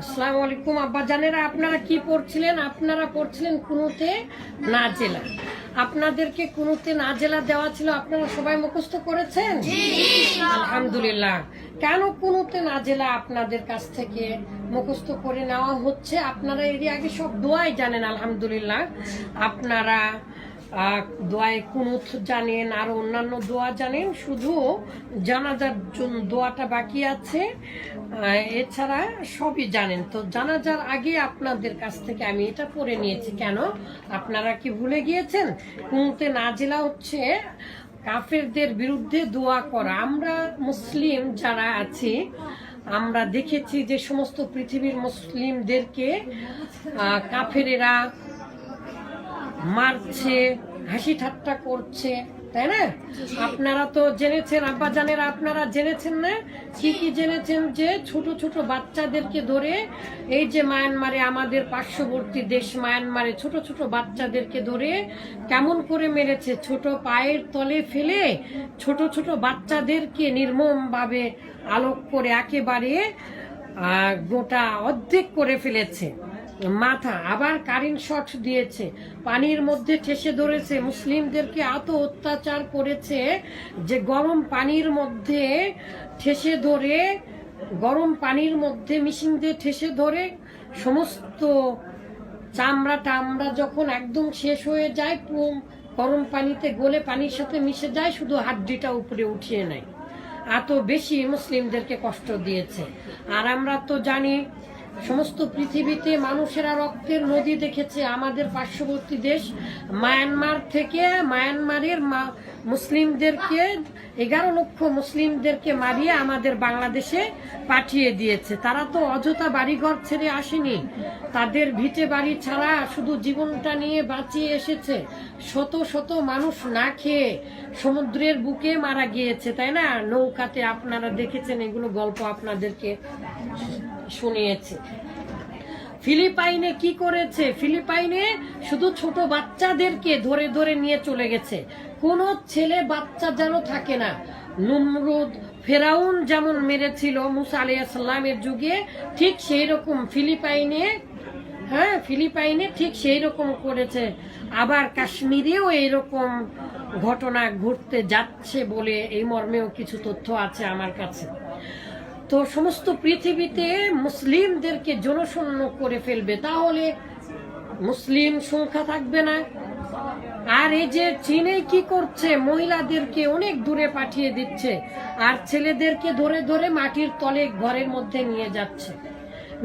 আসসালামু আলাইকুম। আব্বা জানেরা আপনারা কি পড়ছিলেন? আপনারা পড়ছিলেন কুনুতে নাজেলা আপনাদেরকে কুনুতে নাজেলা দেওয়া ছিল আপনারা সবাই মুখস্থ করেছেন? আলহামদুলিল্লাহ। কেন কুনুতে নাজেলা আপনাদের কাছ থেকে মুখস্থ করে নেওয়া হচ্ছে? আপনারা এর আগে সব দোয়াই জানেন আলহামদুলিল্লাহ। আপনারা দোয়ায় কুনুত জানেন, আর অন্যান্য দোয়া জানেন, শুধু জানাজার জন্য দোয়াটা বাকি আছে। এছাড়া সবই জানেন। তো জানাজার আগে আপনাদের কাছ থেকে আমি এটা পড়ে নিয়েছি। কেন? আপনারা কি ভুলে গিয়েছেন? কুনুতে নাজেলা হচ্ছে কাফেরদের বিরুদ্ধে দোয়া করা। আমরা মুসলিম যারা আছি, আমরা দেখেছি যে সমস্ত পৃথিবীর মুসলিমদেরকে কাফেরেরা মারছে, হাসি ঠাট্টা করছে, তাই না? আপনারা তো জেনেছেন, আব্বা জানেরা আপনারা জেনেছেন না? কি কি জেনেছেন যে ছোট ছোট বাচ্চাদেরকে ধরে, এই যে মায়ানমারে, আমাদের পার্শ্ববর্তী দেশ মায়ানমারে, ছোট ছোট বাচ্চাদেরকে ধরে কেমন করে মেরেছে? ছোট পায়ের তলে ফেলে ছোট ছোট বাচ্চাদেরকে নির্মমভাবে আলোক করে একেবারে গোটা অর্ধেক করে ফেলেছে। মাথা আবার কারেন্ট শট দিয়েছে। পানির মধ্যে ঠেসে ধরেছে। মুসলিমদেরকে এত অত্যাচার করেছে যে গরম পানির মধ্যে ঠেসে ধরে, গরম পানির মধ্যে মিশিং দিয়ে ঠেসে ধরে, সমস্ত চামড়া টামড়া যখন একদম শেষ হয়ে যায় গরম পানিতে গলে পানির সাথে মিশে যায়, শুধু হাড্ডিটা উপরে উঠিয়ে নেয়। এত বেশি মুসলিমদেরকে কষ্ট দিয়েছে। আর আমরা তো জানি সমস্ত পৃথিবীতে মানুষেরা রক্তের নদী দেখেছে, আমাদের পার্শ্ববর্তী দেশ মায়ানমার থেকে মায়ানমারের মুসলিমদেরকে, এগারো লক্ষ মুসলিমদেরকে মারিয়ে আমাদের বাংলাদেশে পাঠিয়ে দিয়েছে। তারা তো অযথা বাড়িঘর ছেড়ে আসেনি। তাদের ভিটে বাড়ি ছাড়া শুধু জীবনটা নিয়ে বাঁচিয়ে এসেছে। শত শত মানুষ না খেয়ে সমুদ্রের বুকে মারা গিয়েছে, তাই না? নৌকাতে আপনারা দেখেছেন এগুলো গল্প আপনাদেরকে। শুনিয়েছে। ফিলিপাইনে কি করেছে? ফিলিপাইনে শুধু ছোট বাচ্চাদেরকে ধরে ধরে নিয়ে চলে গেছে। কোন ছেলে বাচ্চা যেন থাকে না। নুমরুদ, ফেরাউন যেমন মেরেছিল মুসা আলাইসাল্লামের যুগে, ঠিক সেই রকম ফিলিপাইনে হ্যাঁ ফিলিপাইনে ঠিক সেই রকম করেছে। আবার কাশ্মীরেও এইরকম ঘটনা ঘটতে যাচ্ছে বলে এই মর্মেও কিছু তথ্য আছে আমার কাছে। তো সমস্ত পৃথিবীতে মুসলিমদেরকে জনশূন্য করে ফেলবে, তাহলে মুসলিম সংখ্যা থাকবে না। আর এই যে চীনে কি করছে, মহিলাদেরকে অনেক দূরে পাঠিয়ে দিচ্ছে, আর ছেলেদেরকে ধরে ধরে মাটির তলে ঘরের মধ্যে নিয়ে যাচ্ছে।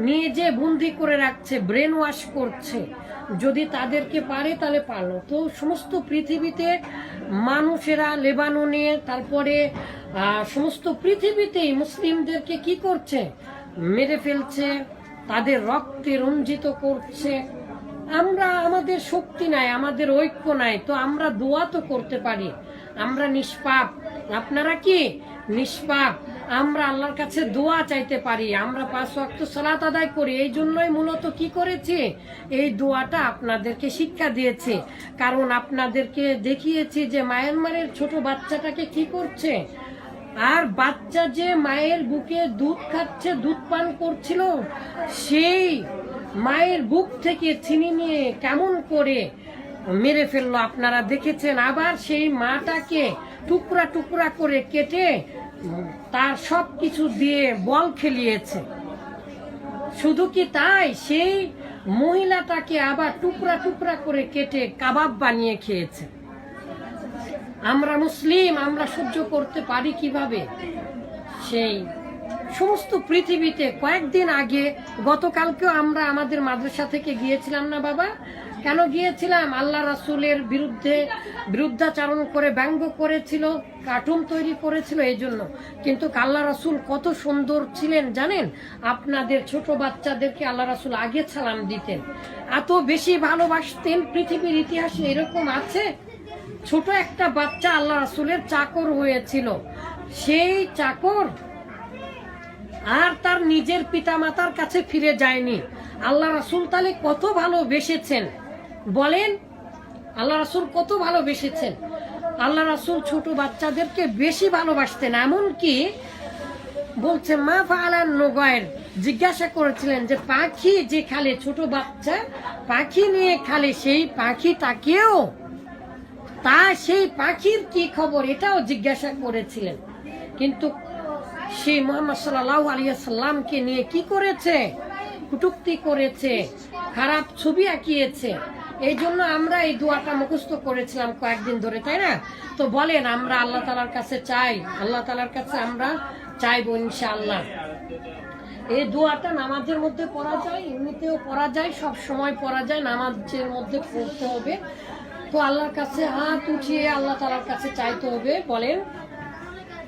নিয়ে যে বন্দি করে রাখছে ব্রেন ওয়াশ করছে। যদি তাদেরকে পারে তাহলে পারল তো সমস্ত পৃথিবীতে মানুষেরা লেবাননে, তারপরে সমস্ত পৃথিবীতেই মুসলিমদেরকে কি করছে? মেরে ফেলছে, তাদের রক্তে রঞ্জিত করছে। আমরা আমাদের শক্তি নাই, আমাদের ঐক্য নাই, তো আমরা দোয়া তো করতে পারি। আমরা নিষ্পাপ। আপনারা কি? নিষ্পাপ। আমরা আল্লাহর কাছে দোয়া চাইতে পারি, আমরা পাঁচ ওয়াক্ত সলাত আদায় করি, এই জন্যই মূলত কি করেছি? এই দোয়াটা আপনাদেরকে শিক্ষা দিয়েছে। কারণ আপনাদেরকে দেখিয়েছি যে মায়ানমারের ছোট বাচ্চাটাকে কি করছে? আর বাচ্চা যে মায়ের বুকে দুধ খাচ্ছে, দুধ পান করছিল, সেই মায়ের বুক থেকে চিনি নিয়ে কেমন করে মেরে ফেলল আপনারা দেখেছেন? আবার সেই মাটাকে টুকরা টুকরা করে কেটে তার সব কিছু দিয়ে বল খেলিয়েছে। শুধু কি তাই? সেই মহিলাটাকে আবার টুকরা টুকরা করে কেটে কাবাব বানিয়ে খেয়েছে। আমরা মুসলিম, আমরা সহ্য করতে পারি কীভাবে? সেই সমস্ত পৃথিবীতে কয়েকদিন আগে গতকালকেও আমরা আমাদের মাদ্রাসা থেকে গিয়েছিলাম না বাবা? কেন গিয়েছিলাম? আল্লাহ রাসুলের বিরুদ্ধে বিরুদ্ধাচারণ করে ব্যঙ্গ করেছিল, কার্টুন তৈরি করেছিল এই জন্য কিন্তু আল্লাহ রাসুল কত সুন্দর ছিলেন, জানেন? আপনাদের ছোট বাচ্চাদেরকে আল্লাহ রাসুল আগে সালাম দিতেন। এত বেশি ভালোবাসতেন পৃথিবীর ইতিহাসে এরকম আছে? ছোট একটা বাচ্চা আল্লাহ রাসুলের চাকর হয়েছিল। সেই চাকর আর তার নিজের পিতামাতার কাছে ফিরে যায়নি। আল্লাহ রাসুল তাহলে কত ভালোবেসেছেন? বলেন, আল্লাহ রাসুল কত ভালোবেসেছেন? আল্লাহ রাসুল ছোট বাচ্চাদেরকে বেশি ভালোবাসতেন। এমনকি বলছে, মা ফালান নগয়ের জিজ্ঞাসা করেছিলেন যে, পাখি যে খালে ছোট বাচ্চা, পাখি নিয়ে খালে সেই পাখিটাকেও? তা সেই পাখির কি খবর? এটাও জিজ্ঞাসা করেছিলেন। কিন্তু সেই মোহাম্মদ সাল্লাহ আলিয়া সাল্লামকে নিয়ে কি করেছে? কুটুক্তি করেছে, খারাপ ছবি আঁকিয়েছে। এই জন্য আমরা এই দোয়াটা মুখস্থ করেছিলাম কয়েকদিন ধরে, তাই না? তো বলেন, আমরা আল্লাহ তালার কাছে চাই, আল্লাহ তালার কাছে আমরা চাইব ইনশাআল্লাহ। এই দোয়াটা নামাজের মধ্যে পড়া যায়, এমনিতেও পড়া যায়, সব সময় পড়া যায়, নামাজের মধ্যে পড়তে হবে। তো আল্লাহর কাছে হাত উঠিয়ে আল্লাহ তালার কাছে চাইতে হবে, বলেন।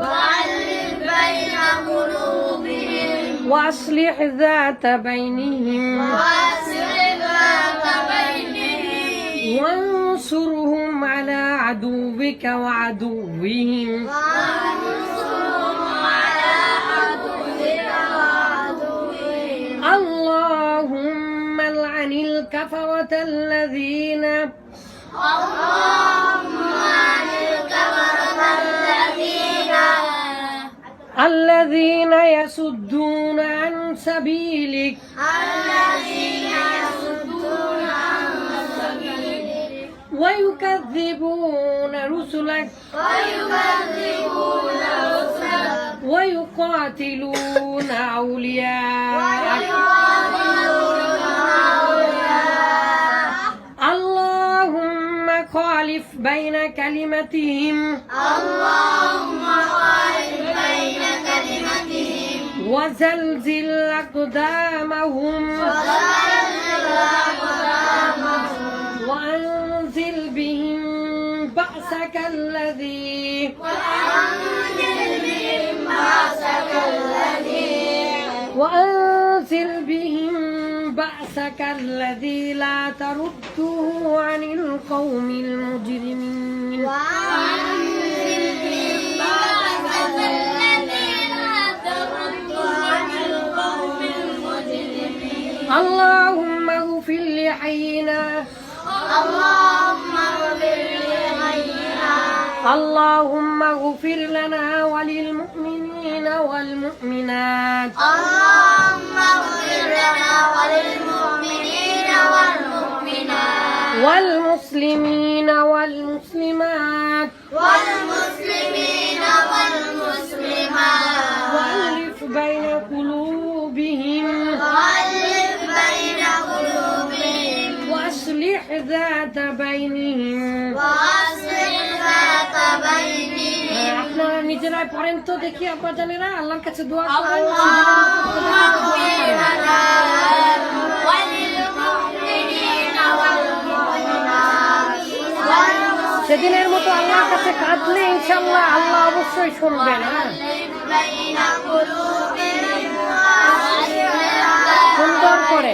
وألف بين قلوبهم وأصلح ذات بينهم. وأصلح ذات بينهم وانصرهم على عدوك وعدوهم. وانصرهم على عدوك وعدوهم اللهم العن الكفرة الذين الله الذين يصدون عن سبيلك. الذين يصدون عن سبيلك ويكذبون رسلك. ويكذبون رسلك ويقاتلون أولياءك ألف بين كلمتهم. اللهم ألف بين كلمتهم. وزلزل أقدامهم. وزلزل أقدامهم. وأنزل بهم بأسك الذي. وأنزل بهم بأسك الذي. وأنزل بأسك الذي لا ترده عن القوم المجرمين. اللهم اغفر لنا وللمؤمنين والمؤمنات. اللهم اغفر لنا وللمؤمنين والمؤمنات. والمسلمين والمسلمات. والمسلمين والمسلمات. وألف بين قلوبهم. وألف بين قلوبهم. وأصلح ذات بينهم. নিজেরাই পড়েন তো দেখি আপ্লা জানি না, আল্লাহর কাছে দোয়া সেদিনের মতো আল্লাহর কাছে কাঁদলে ইনশাল্লাহ আল্লাহ অবশ্যই শুনবেন হ্যাঁ। সুন্দর করে।